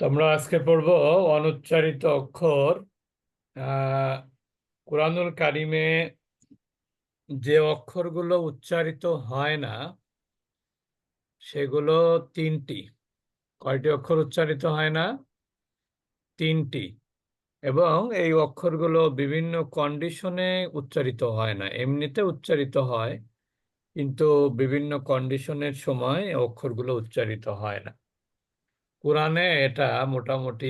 তো আমরা আজকে পড়ব অনুচ্চারিত অক্ষর কোরআনুল কারিমে যে অক্ষরগুলো উচ্চারিত হয় না, সেগুলো তিনটি। কয়টি অক্ষর উচ্চারিত হয় না? তিনটি। এবং এই অক্ষরগুলো বিভিন্ন কন্ডিশনে উচ্চারিত হয় না। এমনিতে উচ্চারিত হয়, কিন্তু বিভিন্ন কন্ডিশনের সময় অক্ষরগুলো উচ্চারিত হয় না। কোরআনে এটা মোটামুটি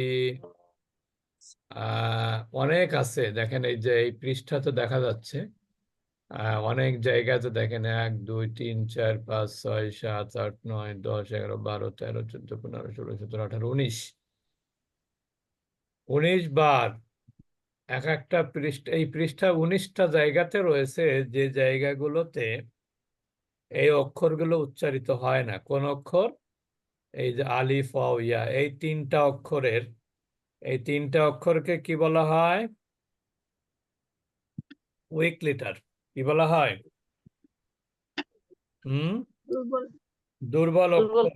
অনেক আছে। দেখেন এই যে এই পৃষ্ঠা তো দেখা যাচ্ছে অনেক জায়গাতে দেখেন এক, দুই, তিন, চার, পাঁচ, ছয়, সাত, আট, নয়, দশ, এগারো, বারো, তেরো, চোদ্দ, পনেরো, ষোলো, সতেরো, আঠারো, উনিশ। উনিশ বার এক একটা পৃষ্ঠা, এই পৃষ্ঠা উনিশটা জায়গাতে রয়েছে যে জায়গাগুলোতে এই অক্ষরগুলো উচ্চারিত হয় না। কোন অক্ষর এই যে আলিফ ইয়া এই তিনটা অক্ষরের এই তিনটা অক্ষরকে কি বলা হয়? উইক লিটার কি বলা হয়? হুম? দুর্বল। অক্ষর।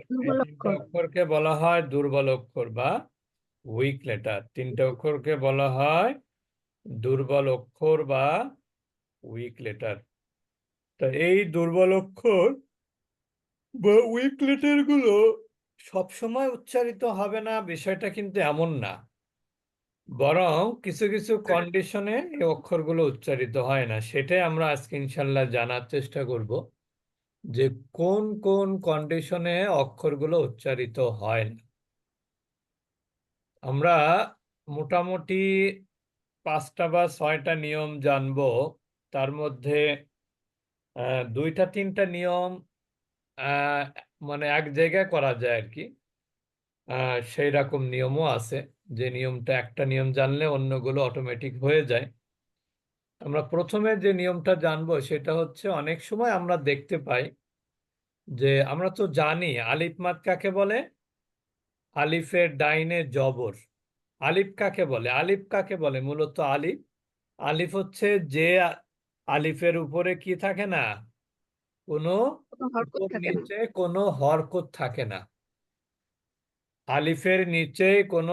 অক্ষরকে বলা হয় দুর্বল অক্ষর বা উইক লেটার। তিনটা অক্ষরকে বলা হয় দুর্বল অক্ষর বা উইক লেটার। তা এই দুর্বল অক্ষর বা উইক লেটারগুলো সবসময় উচ্চারিত হবে না বিষয়টা কিন্তু এমন না। বরং কিছু কিছু কন্ডিশনে এই অক্ষরগুলো উচ্চারিত হয় না। সেটাই আমরা আজকে ইনশাল্লাহ জানার চেষ্টা করব যে কোন কোন কন্ডিশনে অক্ষরগুলো উচ্চারিত হয় না। আমরা মোটামুটি পাঁচটা বা ছয়টা নিয়ম জানব। তার মধ্যে আহ, দুইটা তিনটা নিয়ম আহ, মানে এক জায়গায় করা যায় আর কি সেই রকম নিয়মও আছে যে নিয়মটা একটা নিয়ম জানলে অন্যগুলো অটোমেটিক হয়ে যায়। আমরা প্রথমে যে নিয়মটা জানব সেটা হচ্ছে অনেক সময় আমরা দেখতে পাই যে আমরা তো জানি আলিফ মাদ কাকে বলে? আলিফের ডাইনে জবর। আলিফ কাকে বলে? আলিফ কাকে বলে? মূলত আলিফ। আলিফ হচ্ছে যে আলিফের উপরে কি থাকে না? কোনো নিচে কোনো হরকত থাকে না। আলিফের নিচে কোনো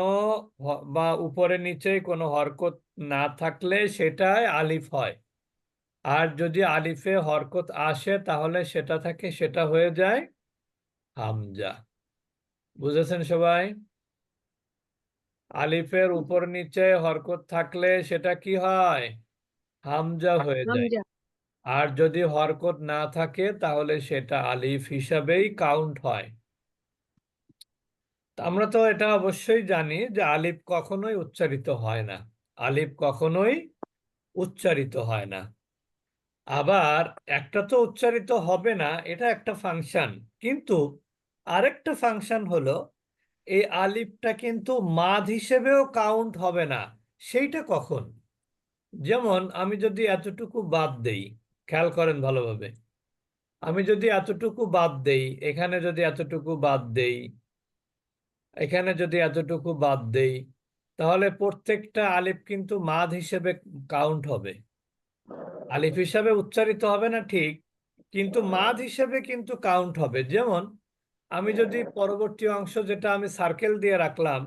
বা উপরে নিচে কোনো হরকত না থাকলে সেটাই আলিফ হয়। আর যদি আলিফে হরকত আসে তাহলে সেটা থাকে সেটা হয়ে যায় হামজা। বুঝেছেন সবাই? আলিফের উপর নিচে হরকত থাকলে সেটা কি হয়? হামজা হয়ে যায়। আর যদি হরকত না থাকে, তাহলে সেটা আলিফ হিসাবেই কাউন্ট হয়। আমরা তো এটা অবশ্যই জানি যে আলিফ কখনোই উচ্চারিত হয় না। আলিফ কখনোই উচ্চারিত হয় না। আবার একটা তো উচ্চারিত হবে না, এটা একটা ফাংশন কিন্তু আরেকটা ফাংশন হলো, এই আলিফটা কিন্তু মাদ হিসেবেও কাউন্ট হবে না। সেইটা কখন? যেমন আমি যদি এতটুকু বাদ দেই খেয়াল করেন ভালোভাবে। আমি যদি এতটুকু বাদ দেই, এখানে যদি এতটুকু বাদ দেই, এখানে যদি এতটুকু বাদ দেই, তাহলে প্রত্যেকটা আলিফ কিন্তু মাদ হিসেবে কাউন্ট হবে। আলিফ হিসাবে উচ্চারিত হবে না ঠিক, কিন্তু মাদ হিসেবে কিন্তু কাউন্ট হবে। যেমন, আমি যদি পরবর্তী অংশ যেটা আমি সার্কেল দিয়ে রাখলাম,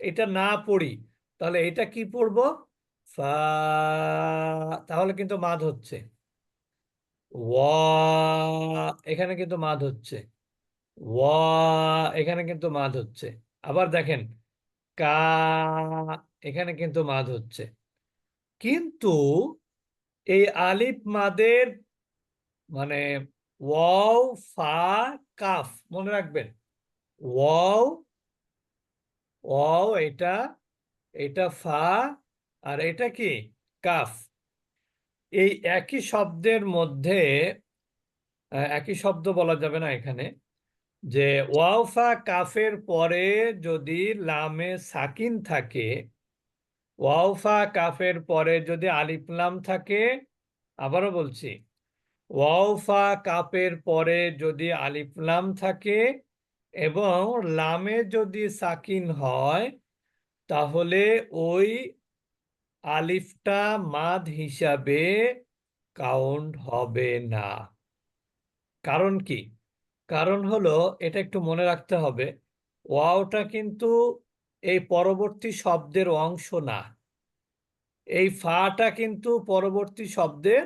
এটা না পড়ি, তাহলে এটা কি পড়ব? ফা, তাহলে কিন্তু মাদ হচ্ছে। এখানে কিন্তু মাদ হচ্ছে। এখানে কিন্তু মাদ হচ্ছে। আবার দেখেন, কা, এখানে কিন্তু মাদ হচ্ছে। কিন্তু এই আলিফ মাদের মানে ওয়াও, ফা, কাফ মনে রাখবেন। ওয়াও ওয়াও এটা এটা ফা আর এটা কি? কাফ। এই একই শব্দের মধ্যে একই শব্দ বলা যাবে না এখানে, যে ওয়াওফা কাফের পরে যদি লামে সাকিন থাকে ওয়াওফা কাফের পরে যদি আলিফ লাম থাকে, আবারও বলছি ওয়াওফা কাপের পরে যদি আলিফ লাম থাকে এবং লামে যদি সাকিন হয়, তাহলে ওই আলিফটা মাদ হিসাবে কাউন্ট হবে না। কারণ কি? কারণ হলো, এটা একটু মনে রাখতে হবে, ওয়াওটা কিন্তু এই পরবর্তী শব্দের অংশ না। এই ফাটা কিন্তু পরবর্তী শব্দের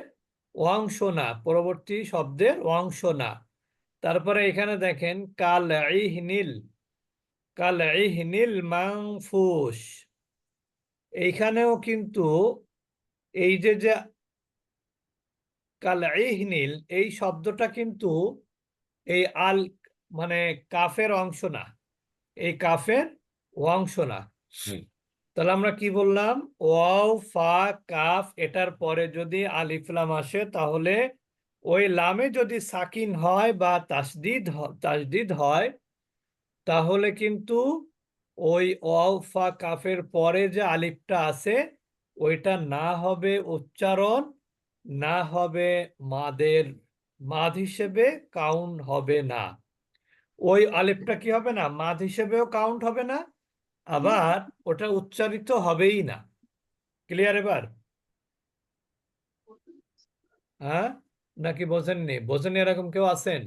অংশ না, পরবর্তী শব্দের অংশ না। তারপরে এখানে দেখেন, কাল ইহনিল কাল ইহনিল মাংফুস এইখানেও কিন্তু এই যে যে কাল ইহনিল এই শব্দটা কিন্তু এই আল মানে কাফের অংশ না। এই কাফের অংশ না। তাহলে আমরা কি বললাম? ওয়াও ফা কাফ এটার পরে যদি আলিফলাম আসে তাহলে ওই লামে যদি সাকিন হয় বা তাসদিদ তাসদিদ হয় তাহলে কিন্তু ওই ওয়াও ফা কাফের পরে যে আলিফটা আছে, ওইটা না হবে উচ্চারণ, না হবে মাদের, মাদ হিসেবে কাউন্ট হবে না। ওই আলিফটা কি হবে না? মাদ হিসেবেও কাউন্ট হবে না, আবার ওটা উচ্চারিত হবেই না। ক্লিয়ার এবার? হ্যাঁ? নাকি বোঝেননি? বোঝেননি এরকম কেউ আছেন?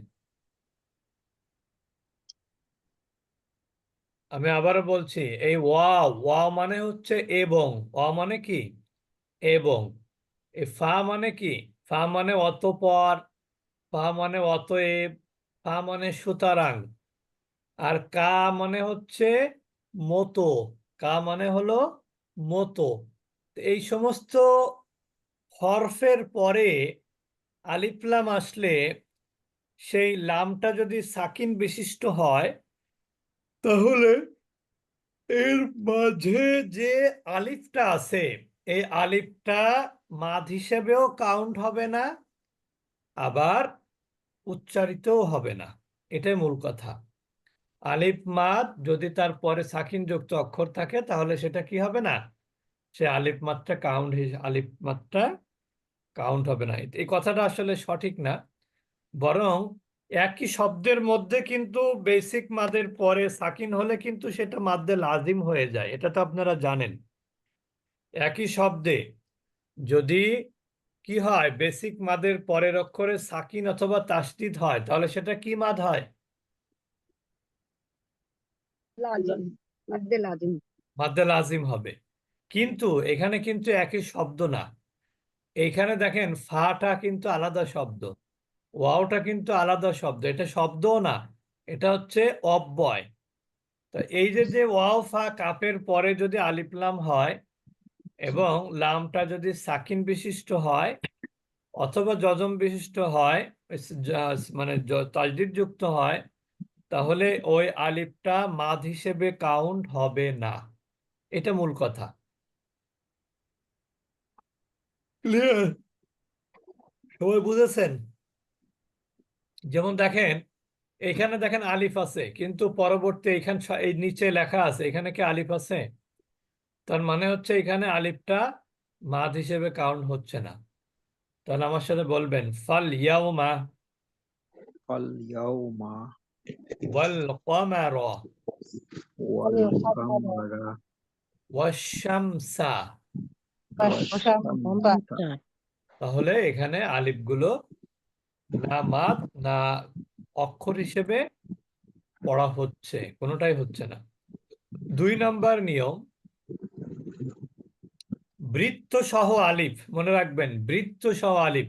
আমি আবারও বলছি, এই ওয়া ওয়া মানে হচ্ছে এবং ওয়া মানে কি? এবং। এই ফা মানে কি? ফা মানে অতপর, ফা মানে অতএব, ফা মানে সুতরাং। আর কা মানে হচ্ছে মতো, কা মানে হলো মতো। এই সমস্ত হরফের পরে আলিফলাম আসলে সেই লামটা যদি সাকিন বিশিষ্ট হয় তাহলে এর মাঝে যে আলিফটা আছে, এই আলিফটা মাদ হিসেবেও কাউন্ট হবে না, আবার উচ্চারিতও হবে না। এটাই মূল কথা। আলিফ মাদ যদি তার পরে সাকিন যুক্ত অক্ষর থাকে, তাহলে সেটা কি হবে না? সে আলিফ মাত্রা কাউন্ট আলিফ মাত্রা কাউন্ট হবে না। এই কথাটা আসলে সঠিক না। বরং একই শব্দের মধ্যে কিন্তু বেসিক মাদের পরে সাকিন হলে কিন্তু সেটা মাদ্দে লাজিম হয়ে যায় এটা তো আপনারা জানেন। একই শব্দে যদি কি হয় বেসিক মাদের পরের অক্ষরে সাকিন অথবা তাসদিদ হয় তাহলে সেটা কি মাদ হয়? মাদ্দে লাজিম। মাদ্দে লাজিম হবে। কিন্তু এখানে কিন্তু একই শব্দ না। এইখানে দেখেন ফাটা কিন্তু আলাদা শব্দ। ওয়াওটা কিন্তু আলাদা শব্দ, এটা শব্দও না, এটা হচ্ছে অব্যয়। তো এই যে যে ওয়াও, ফা, কাপের পরে যদি আলিফলাম হয় এবং লামটা যদি সাকিন বিশিষ্ট হয় অথবা যজম বিশিষ্ট হয় মানে তাজদিদ যুক্ত হয়, তাহলে ওই আলিফটা মাদ হিসেবে কাউন্ট হবে না। এটা মূল কথা। ক্লিয়ার? সবাই বুঝেছেন? যেমন দেখেন এখানে দেখেন আলিফ আছে কিন্তু পরবর্তী এখান এই নিচে লেখা আছে এখানে কি আলিফ আছে? তার মানে হচ্ছে এখানে আলিফটা মাদ হিসেবে কাউন্ট হচ্ছে না। তাহলে আমার সাথে বলবেন ফাল ইয়াউমা? ফাল ইয়াউমা। ওয়াল কমারা ওয়াল তাহলে এখানে আলিফগুলো না মাদ, না অক্ষর হিসেবে পড়া হচ্ছে, কোনোটাই হচ্ছে না। দুই নাম্বার নিয়ম বৃত্ত সহ আলিফ, মনে রাখবেন বৃত্ত সহ আলিফ।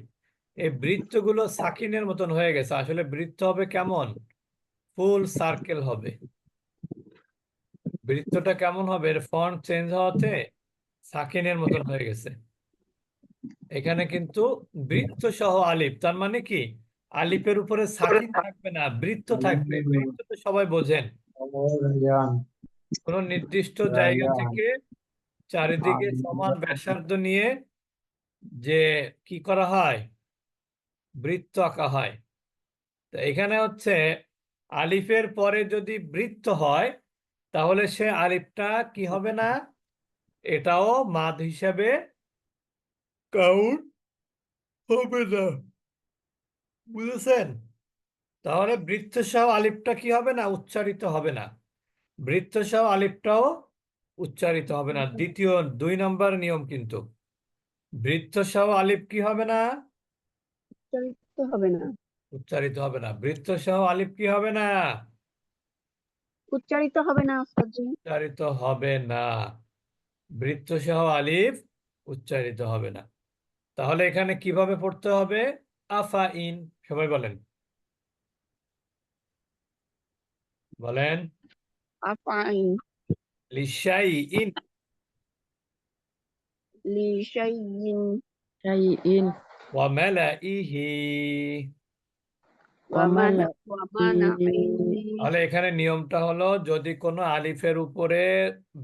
এই বৃত্তগুলো সাকিনের মতন হয়ে গেছে, আসলে বৃত্ত হবে কেমন? ফুল সার্কেল হবে। বৃত্তটা কেমন হবে? এর ফন্ট চেঞ্জ হওয়াতে সাকিনের মতন হয়ে গেছে। এখানে কিন্তু বৃত্ত সহ আলিফ, তার মানে কি? আলিফের উপরে সাকিন থাকবে না, বৃত্ত থাকবে। বৃত্ত সবাই বোঝেন। কোন নির্দিষ্ট জায়গা থেকে চারিদিকে সমান ব্যাসার্ধ নিয়ে যে কি করা হয়? বৃত্ত আঁকা হয়। তো এখানে হচ্ছে আলিফের পরে যদি বৃত্ত হয়, তাহলে সে আলিফটা কি হবে না? এটাও মাদ হিসাবে কাউন্ট হবে না। বুঝেছেন? তাহলে বৃত্ত সহ আলিফটা কি হবে না? উচ্চারিত হবে না। বৃত্ত সহ আলিফটাও উচ্চারিত হবে না। দ্বিতীয় দুই নম্বর নিয়ম কিন্তু। বৃত্ত সহ আলিফ কি হবে না? উচ্চারিত হবে না। উচ্চারিত হবে না। বৃত্ত সহ আলিফ কি হবে না? উচ্চারিত হবে না উচ্চারিত হবে না। বৃত্ত সহ আলিফ উচ্চারিত হবে না। তাহলে এখানে কীভাবে পড়তে হবে? আফা ইন সবাই বলেন। বলেন। তাহলে এখানে নিয়মটা হলো যদি কোনো আলিফের উপরে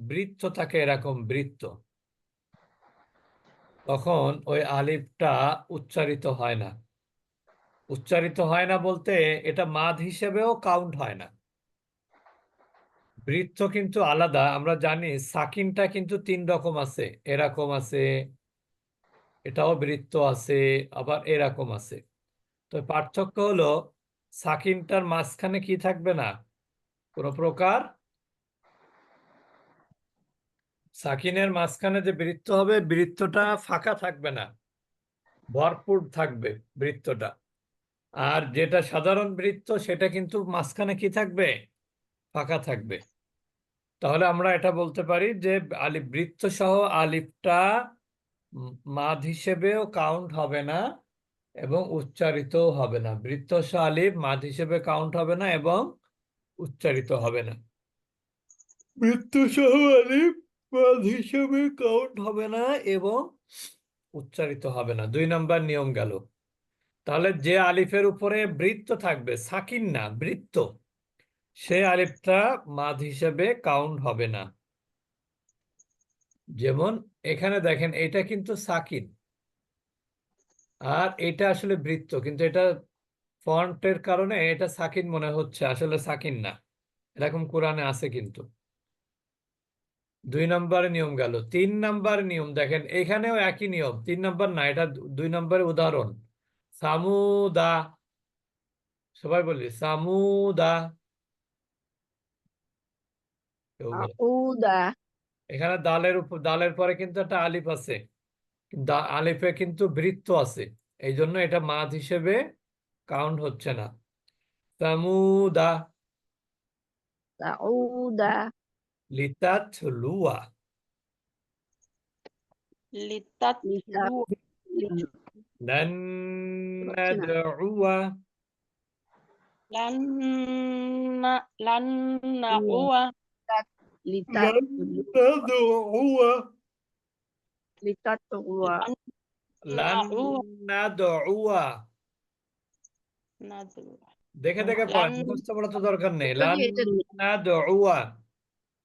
বৃত্ত থাকে এরকম বৃত্ত। তখন ওই আলিফটা উচ্চারিত হয় না। উচ্চারিত হয় না বলতে এটা মাদ হিসেবেও কাউন্ট হয় না। বৃত্ত কিন্তু আলাদা, আমরা জানি সাকিনটা কিন্তু তিন রকম আছে, এরকম আছে, এটাও বৃত্ত আছে, আবার এরকম আছে। তো পার্থক্য হলো সাকিনটার মাঝখানে কি থাকবে না? কোনো প্রকার সাকিনের মাঝখানে যে বৃত্ত হবে, বৃত্তটা ফাঁকা থাকবে না। ভরপুর থাকবে বৃত্তটা। আর যেটা সাধারণ বৃত্ত, সেটা কিন্তু মাঝখানে কি থাকবে? ফাঁকা থাকবে। তাহলে আমরা এটা বলতে পারি যে আলিফ বৃত্ত সহ আলিফটা মাদ হিসেবেও কাউন্ট হবে না এবং উচ্চারিতও হবে না। বৃত্ত সহ আলিফ মাদ হিসেবে কাউন্ট হবে না এবং উচ্চারিত হবে না। বৃত্ত সহ আলিফ মাদ হিসেবে কাউন্ট হবে না এবং উচ্চারিত হবে না। দুই নাম্বার নিয়ম গেল। তাহলে যে আলিফের উপরে বৃত্ত থাকবে, সাকিন না, বৃত্ত, সে আলিফটা মাদ হিসেবে কাউন্ট হবে না। যেমন এখানে দেখেন, এটা কিন্তু সাকিন। আর এটা আসলে বৃত্ত, কিন্তু এটা ফন্টের কারণে এটা সাকিন মনে হচ্ছে, আসলে সাকিন না। এরকম কোরআনে আছে কিন্তু। দুই নম্বরের নিয়ম গেল। তিন নাম্বার নিয়ম দেখেন এখানেও একই নিয়ম। তিন নাম্বার না এটা দুই নম্বরের উদাহরণ। সামুদা সবাই বলি সামুদা। এখানে দালের উপর দালের পরে কিন্তু একটা আলিফ আছে। দা- আলিফে কিন্তু বৃত্ত আছে। এই জন্য এটা মাছ হিসেবে কাউন্ট হচ্ছে না। Samuda. litat lua. Litat lua. Lan nad'uwa lan na lan na'uwa Litat lua. lan nad'uwa দেখে দেখে পড়েন মুখস্থ পড়া তো দরকার নেই. লান নাদউয়া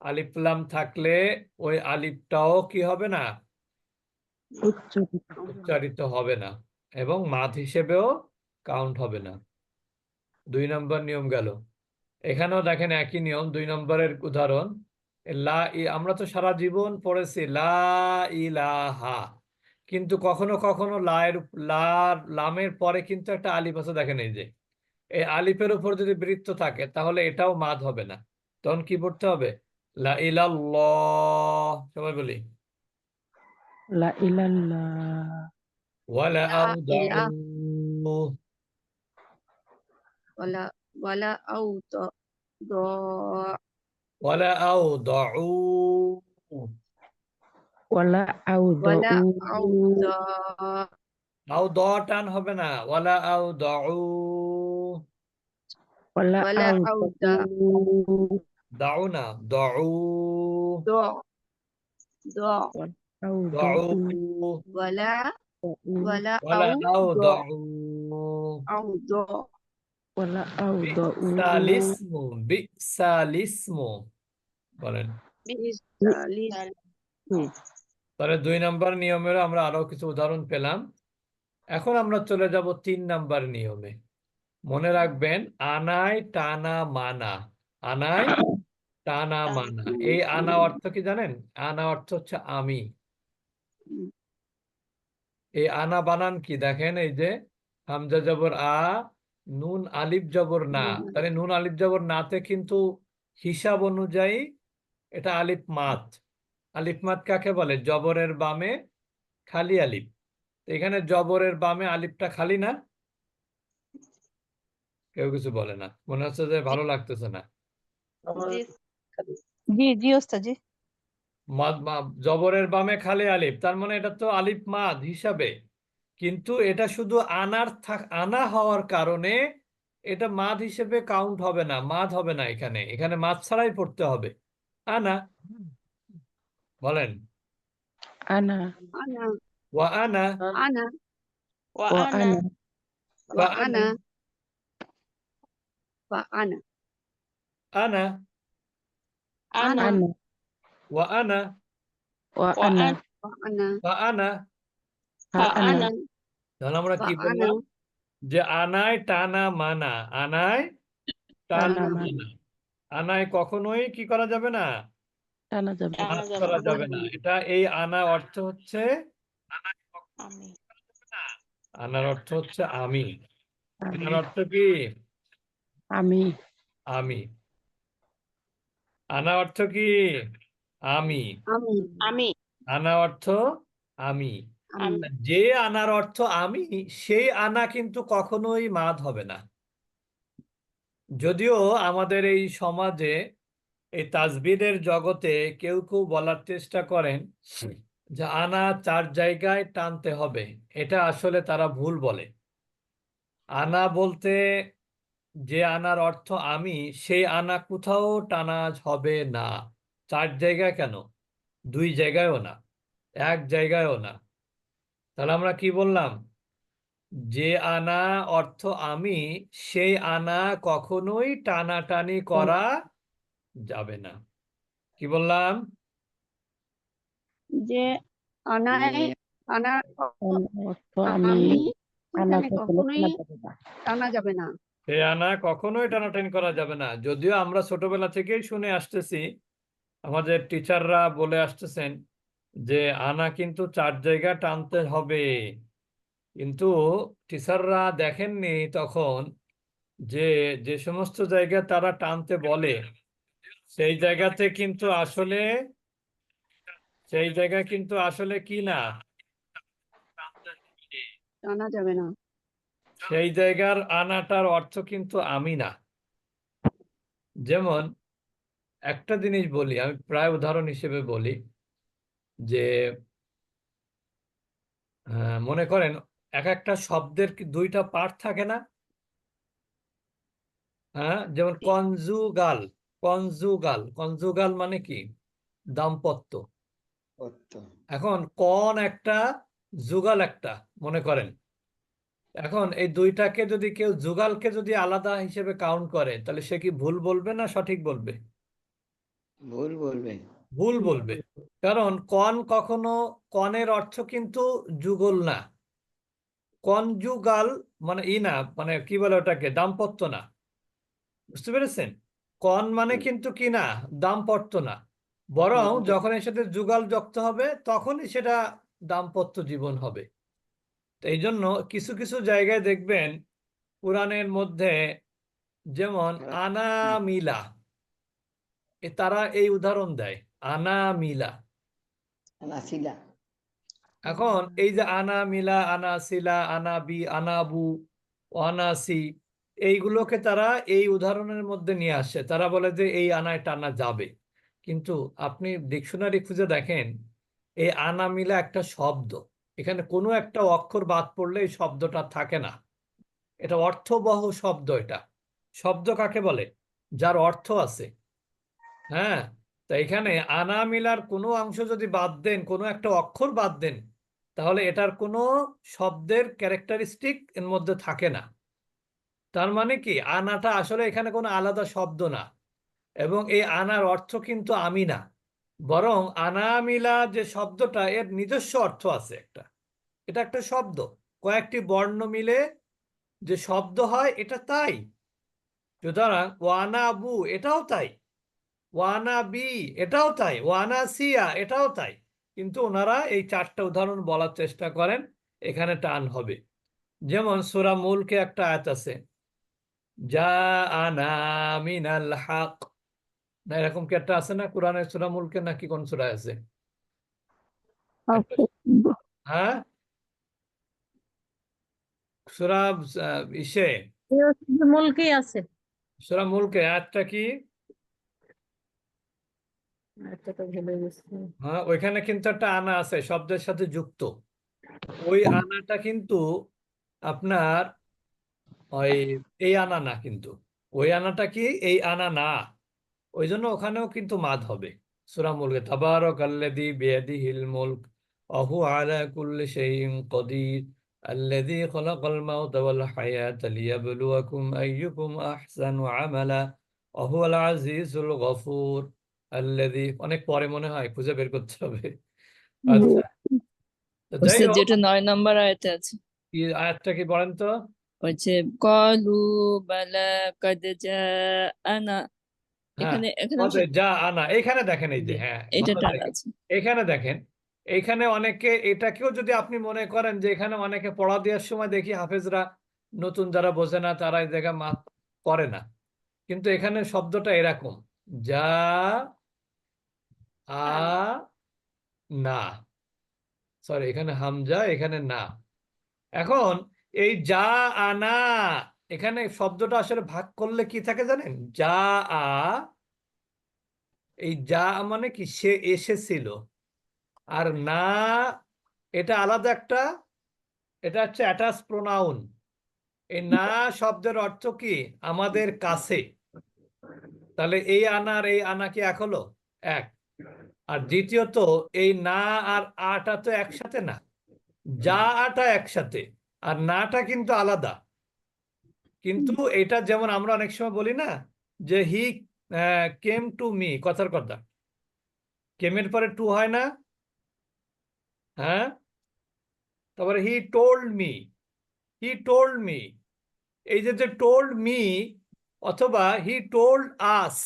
আলিফ লাম থাকলে ওই আলিফটাও কি হবে না? উচ্চারিত হবে না। এবং মাদ হিসেবেও কাউন্ট হবে না। দুই নম্বর নিয়ম গেল। এখানেও দেখেন একই নিয়ম দুই নম্বরের উদাহরণ। লা আমরা তো সারা জীবন পড়েছি লা ইলাহা। কিন্তু কখনো কখনো লায়ের উপ- লা লামের পরে কিন্তু একটা আলিফ আছে দেখেন এই যে। এই আলিফের উপর যদি বৃত্ত থাকে তাহলে এটাও মাদ হবে না। তখন কি পড়তে হবে? লা ইলাল্লাহ সবাই বলি لا إله إلا ওয়ালা লা ইলাহা আউদাউ ওয়ালা ওয়ালা আউদ দ ওয়ালা আউদাউ ولا ওয়ালা আউদ أوضع আউ দ টান হবে না ওয়ালা আউদাউ ولا ولا أوضع দাও না দাও। তাহলে দুই নম্বর নিয়মের আমরা আরও কিছু উদাহরণ পেলাম। এখন আমরা চলে যাব তিন নাম্বার নিয়মে। মনে রাখবেন আনায় টানা মানা। আনায় টানা টানা মানা। এই আনা অর্থ কি জানেন? আনা অর্থ হচ্ছে আমি। এই আনা বানান কি? দেখেন এই যে হামজা জবর আ নুন আলিফ জবর না। নুন আলিফ। তাহলে নুন আলিফ জবর নাতে কিন্তু হিসাব অনুযায়ী এটা আলিফ মাত। আলিফ মাত কাকে বলে? জবরের বামে খালি আলিফ। এখানে জবরের বামে আলিফটা খালি না? কেউ কিছু বলে না। মনে হচ্ছে যে ভালো লাগতেছে না। জি জি ওস্তাদ জি মাদ মা- জবরের বামে খালি আলিফ তার মানে এটা তো আলিফ মাদ হিসাবে। কিন্তু এটা শুধু আনার থাক আনা হওয়ার কারণে এটা মাদ হিসেবে কাউন্ট হবে না মাদ হবে না এখানে। এখানে মাদ ছাড়াই পড়তে হবে। আনা। বলেন। ওয়া আনা। ana, ওয়া আনা। আনা। আনা। ওয়া আনা। ওয়া ana. আনা। Wa ana, ওয়া আনা Ha ওয়া ana. তাহলে আমরা কি বললাম যে আনায় টানা মানা আনায় টানা টানা মানা। আনায় কখনোই কি করা যাবে না? Tana jabe. টানা করা যাবে না। এটা এই আনা অর্থ হচ্ছে আনার অর্থ হচ্ছে আমি. এটার অর্থ কি? Ami. আমি। আনা অর্থ কি? আমি। আমি। আনা অর্থ আমি। যে আনার অর্থ আমি সেই আনা কিন্তু কখনোই মাদ হবে না। যদিও আমাদের এই সমাজে এই তাজবিদের জগতে কেউ কেউ বলার চেষ্টা করেন যে আনা চার জায়গায় টানতে হবে। এটা আসলে তারা ভুল বলে। আনা বলতে যে আনার অর্থ আমি সেই আনা কোথাও টানা হবে না। চার জায়গায় কেন? দুই জায়গায়ও না এক জায়গায়ও না। তাহলে আমরা কি বললাম? যে আনা অর্থ আমি সেই আনা কখনোই টানাটানি করা যাবে না। কি বললাম? যে আনায় আনার অর্থ আমি আমি আনা কখনোই টানা যাবে না। না আনা, কখনোই টানাটানি করা যাবে না। যদিও আমরা ছোটবেলা থেকেই শুনে আসতেছি, আমাদের টিচাররা বলে আসতেছেন যে, আনা কিন্তু চার জায়গা টানতে হবে। কিন্তু টিচাররা দেখেননি তখন যে যে সমস্ত জায়গা তারা টানতে বলে। সেই জায়গাতে কিন্তু আসলে, সেই জায়গা কিন্তু আসলে কি না? টানা যাবে না। সেই জায়গার আনাটার অর্থ কিন্তু আমি না। যেমন একটা জিনিস বলি আমি প্রায় উদাহরণ হিসেবে বলি যে মনে করেন এক একটা শব্দের কি দুইটা পার্ট থাকে না? হ্যাঁ? যেমন কনজুগাল কনজুগাল কনজুগাল মানে কি? দাম্পত্য। এখন কন একটা যুগাল একটা মনে করেন। এখন এই দুইটাকে যদি কেউ যুগালকে যদি আলাদা হিসেবে কাউন্ট করে তাহলে সে কি ভুল বলবে না সঠিক বলবে? ভুল বলবে। ভুল বলবে। কারণ কন কখনো কনের অর্থ কিন্তু যুগল না। কনজুগাল মানে ই না মানে কি বলে ওটাকে? দাম্পত্য না। বুঝতে পেরেছেন? কন মানে কিন্তু কি না? দাম্পত্য না। বরং যখন এর সাথে যুগাল যুক্ত হবে তখনই সেটা দাম্পত্য জীবন হবে। তো এই জন্য কিছু কিছু জায়গায় দেখবেন কোরআনের মধ্যে যেমন হ্যাঁ। আনা মিলা তারা এই উদাহরণ দেয় আনা মিলা নাসিলা এখন এই যে আনা মিলা আনা সিলা আনা বি আনাবু অনাসি এইগুলোকে তারা এই উদাহরণের মধ্যে নিয়ে আসে। তারা বলে যে এই আনায় টানা যাবে। কিন্তু আপনি ডিকশনারি খুঁজে দেখেন এই আনা মিলা একটা শব্দ। এখানে কোনো একটা অক্ষর বাদ পড়লে এই শব্দটা থাকে না। এটা অর্থবহ শব্দ এটা। শব্দ কাকে বলে? যার অর্থ আছে। হ্যাঁ? তা এখানে আনা মিলার কোনো অংশ যদি বাদ দেন, কোনো একটা অক্ষর বাদ দেন, তাহলে এটার কোনো শব্দের ক্যারেক্টারিস্টিক এর মধ্যে থাকে না। তার মানে কি? আনাটা আসলে এখানে কোনো আলাদা শব্দ না। এবং এই আনার অর্থ কিন্তু আমি না। বরং আনামিলা যে শব্দটা, এর নিজস্ব অর্থ আছে একটা। এটা একটা শব্দ। কয়েকটি বর্ণ মিলে যে শব্দ হয়, এটা তাই। সুতরাং ওয়ানাবু, এটাও তাই। ওয়ানা বি এটাও তাই। ওয়ানা সিয়া এটাও তাই। কিন্তু ওনারা এই চারটা উদাহরণ বলার চেষ্টা করেন, এখানে টান হবে। যেমন সূরা মুলকে একটা আয়াত আছে যা আনা মিনাল হক। না এরকম কি একটা আছে না কোরআনের সূরা মুলকে নাকি কোন সূরা আছে? হ্যাঁ? সূরা ইসে? মুলকি আছে। সূরা মুলকে আয়াতটা কি? হ্যাঁ ওইখানে কিন্তু একটা আনা আছে শব্দের সাথে যুক্ত। ওই আনাটা কিন্তু আপনার ওই এই আনা না কিন্তু। ওই আনাটা কি? এই আনা না। ওই জন্য ওখানেও কিন্তু মাদ হবে। সুরা মুলকে তাবারক আল্লাদি বেয়াদি হিল মুলক অহু আলা কুল্লি শাইইন কদির আল্লাদি খলাকাল মাউতা ওয়াল হায়াত আইয়ুকুম আমালা অহু আজিজুল গফুর আল্লেদি অনেক পরে মনে হয় খুঁজে বের করতে হবে। আচ্ছা। যেটা নয় কি বলেন তো? এখানে এখানে যা আনা এখানে দেখেন এই যে হ্যাঁ। এটা। আছে। এখানে দেখেন এইখানে অনেকে এটাকেও যদি আপনি মনে করেন যে এখানে অনেকে পড়া দেওয়ার সময় দেখি হাফেজরা নতুন যারা বোঝে না তারা এই জায়গা মাফ করে না। কিন্তু এখানে শব্দটা এরকম যা আ না। সরি এখানে হামজা এখানে না। এখন এই যা আনা এখানে শব্দটা আসলে ভাগ করলে কি থাকে জানেন? যা, আ, এই যা মানে কি? সে এসেছিল। আর না, এটা আলাদা একটা, এটা হচ্ছে অ্যাটাচ প্রোনাউন এই না শব্দের অর্থ কি? আমাদের কাছে। তাহলে এই আনা আর এই আনা কি এক হলো? এক। আর দ্বিতীয়ত, এই না আর আটা তো একসাথে না। যা, আটা একসাথে। আর নাটা কিন্তু আলাদা। কিন্তু এটা যেমন আমরা অনেক সময় বলি না যে হি কেম টু মি কথার কথা। কেমের পরে টু হয় না হ্যাঁ? তারপরে he told me he told me এই যে যে টোল্ড মি অথবা he told us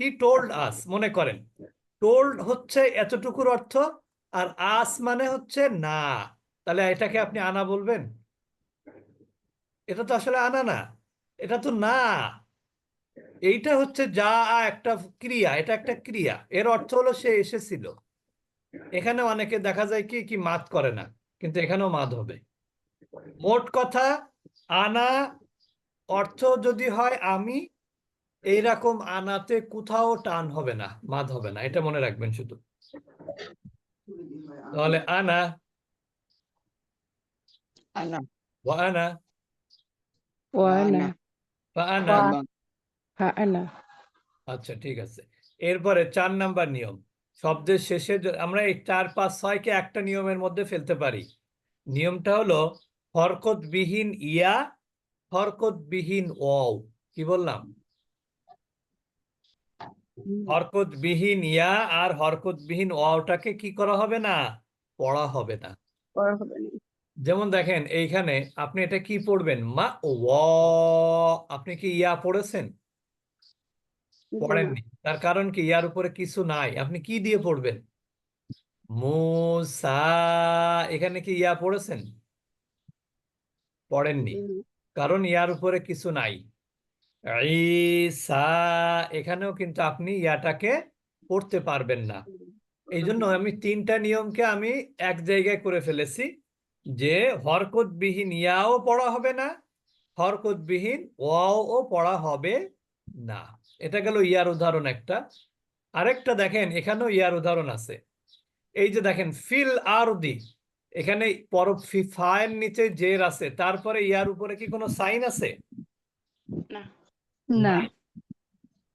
he told us মনে করেন। টোল্ড হচ্ছে এতটুকুর অর্থ আর আস মানে হচ্ছে না। তাহলে এটাকে আপনি আনা বলবেন? এটা তো আসলে আনা না। এটা তো না। এইটা হচ্ছে যা একটা ক্রিয়া এটা একটা ক্রিয়া। এর অর্থ হলো সে এসেছিল। এখানে অনেকে দেখা যায় কি কি মাত করে না কিন্তু এখানেও মাত হবে। মোট কথা আনা অর্থ যদি হয় আমি এইরকম আনাতে কোথাও টান হবে না মাদ হবে না। এটা মনে রাখবেন শুধু। তাহলে আনা আনা। ওয়ানা ওয়ানা। আনা। আচ্ছা ঠিক আছে। এরপরে চার নাম্বার নিয়ম। শব্দের শেষে আমরা এই চার পাঁচ ছয়কে একটা নিয়মের মধ্যে ফেলতে পারি। নিয়মটা হলো হরকতবিহীন ইয়া হরকতবিহীন ওয়াও। কি বললাম? হরকতবিহীন ইয়া আর হরকতবিহীন ওয়াওটাকে কি করা হবে না? পড়া হবে না। করা হবে না। যেমন দেখেন এইখানে আপনি এটা কি পড়বেন? মা ওয়া। আপনি কি ইয়া পড়েছেন? পড়েননি। তার কারণ কি? ইয়ার উপরে কিছু নাই। আপনি কি দিয়ে পড়বেন? মুসা। এখানে কি ইয়া পড়েছেন? পড়েননি। কারণ ইয়ার উপরে কিছু নাই। ঈসা। এখানেও কিন্তু আপনি ইয়াটাকে পড়তে পারবেন না। এই জন্য আমি তিনটা নিয়মকে আমি এক জায়গায় করে ফেলেছি। যে হরকতবিহীন ইয়াও পড়া হবে না হরকতবিহীন ওয়াও পড়া হবে না। এটা গেল ইয়ার উদাহরণ একটা। আরেকটা দেখেন এখানেও ইয়ার উদাহরণ আছে। এই যে দেখেন ফিল আর আরদি এখানে পর ফায়ের নিচে জের আছে তারপরে ইয়ার উপরে কি কোনো সাইন আছে? না। না।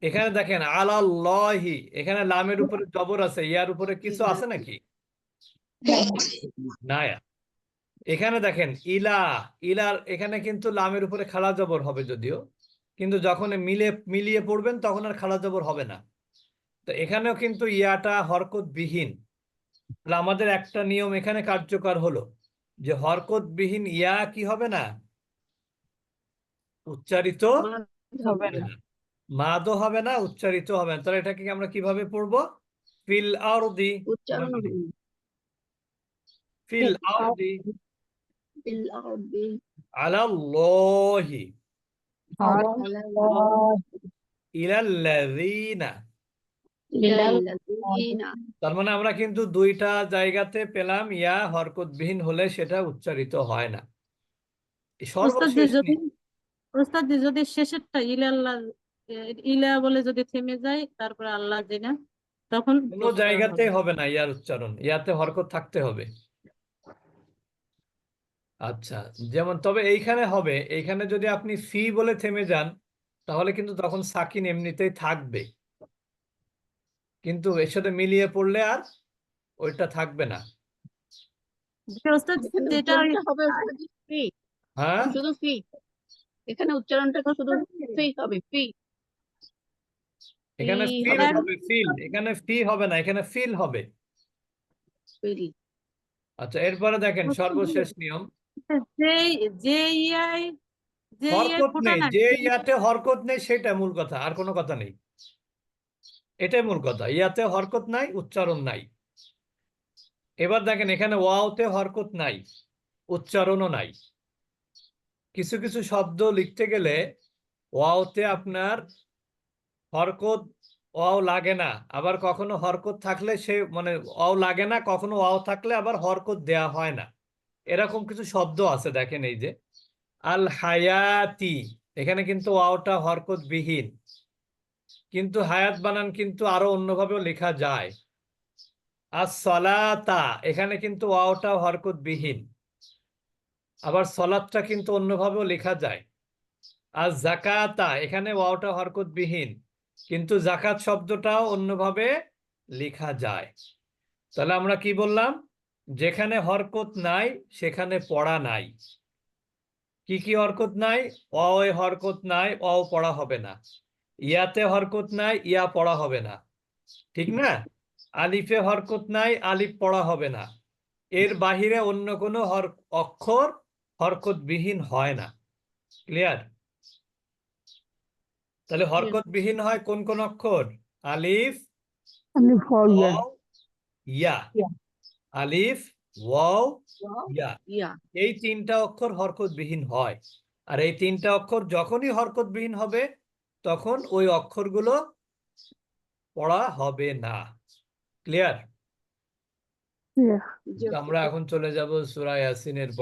এখানে দেখেন আলাল্লাহি এখানে লামের উপরে জবর আছে ইয়ার উপরে কিছু আছে নাকি? না। এখানে দেখেন ইলা ইলার এখানে কিন্তু লামের উপরে খালা জবর হবে যদিও কিন্তু যখন মিলে মিলিয়ে পড়বেন তখন আর খালা জবর হবে না। তো এখানেও কিন্তু ইয়াটা হরকত বিহীন আমাদের একটা নিয়ম এখানে কার্যকর হলো যে হরকত বিহীন ইয়া কি হবে না? উচ্চারিত হবে না। মাদও হবে না উচ্চারিত হবে না। তাহলে এটাকে আমরা কীভাবে পড়ব? ফিল আরদি ফিল আরদি আলাল্লাহি আলা ইলাল্লাযিনা ইলাল্লাযিনা তার মানে আমরা কিন্তু দুইটা জায়গাতে পেলাম ইয়া হরকতবিহীন হলে সেটা উচ্চারিত হয় না। যদি যদি শেষেরটা ইলা ইলা বলে যদি থেমে যায় তারপরে আল্লাহ জিনা তখন কোনো জায়গাতেই হবে। হবে না ইয়ার উচ্চারণ ইয়াতে হরকত থাকতে হবে। আচ্ছা যেমন তবে এইখানে হবে এইখানে যদি আপনি ফি বলে থেমে যান তাহলে কিন্তু তখন সাকিন এমনিতেই থাকবে। কিন্তু এর সাথে মিলিয়ে পড়লে আর ওইটা থাকবে না। যেটা হবে ফি। হ্যাঁ? শুধু ফি। এখানে উচ্চারণটা শুধু ফি হবে ফি। এখানে ফিল হবে। হবে ফিল। এখানে ফি হবে না এখানে ফিল হবে। আচ্ছা এরপরে দেখেন সর্বশেষ নিয়ম। যে যে ইয়াই যে হরকত নেই। যে ইয়াতে হরকত নেই সেটা মূল কথা আর কোনো কথা নেই। এটাই মূল কথা ইয়াতে হরকত নাই উচ্চারণ নাই। এবার দেখেন এখানে ওয়াওতে হরকত নাই উচ্চারণও নাই। কিছু কিছু শব্দ লিখতে গেলে ওয়াওতে আপনার হরকত ওয়াও লাগে না আবার কখনো হরকত থাকলে সে মানে ওয়াও লাগে না কখনো ওয়াও থাকলে আবার হরকত দেয়া হয় না। এরকম কিছু শব্দ আছে, দেখেন এই যে। আল হায়াতি, এখানে কিন্তু ওয়াওটা হরকত বিহীন কিন্তু হায়াত বানান কিন্তু আরও অন্যভাবেও লেখা যায়। আর সলাতা, এখানে কিন্তু ওয়াওটা হরকত বিহীন আবার সলাতটা কিন্তু অন্যভাবেও লেখা যায়। আর জাকাতা এখানে ওয়াওটা হরকত বিহীন কিন্তু জাকাত শব্দটাও অন্যভাবে লেখা যায়। তাহলে আমরা কি বললাম? যেখানে হরকত নাই সেখানে পড়া নাই। কি কি হরকত নাই? অ এ হরকত নাই অ পড়া হবে না। ইয়াতে হরকত নাই ইয়া পড়া হবে না। ঠিক না? আলিফে হরকত নাই আলিফ পড়া হবে না। এর বাহিরে অন্য কোনো হর অক্ষর হরকতবিহীন হয় না। ক্লিয়ার? তাহলে হরকতবিহীন হয় কোন কোন অক্ষর? আলিফ ইয়া। আলিফ ওয়াও ইয়া। ইয়া। এই তিনটা অক্ষর হরকতবিহীন হয়। আর এই তিনটা অক্ষর যখনই হরকতবিহীন হবে তখন ওই অক্ষরগুলো পড়া হবে না। ক্লিয়ার? আমরা এখন চলে যাব সুরা ইয়াসিনের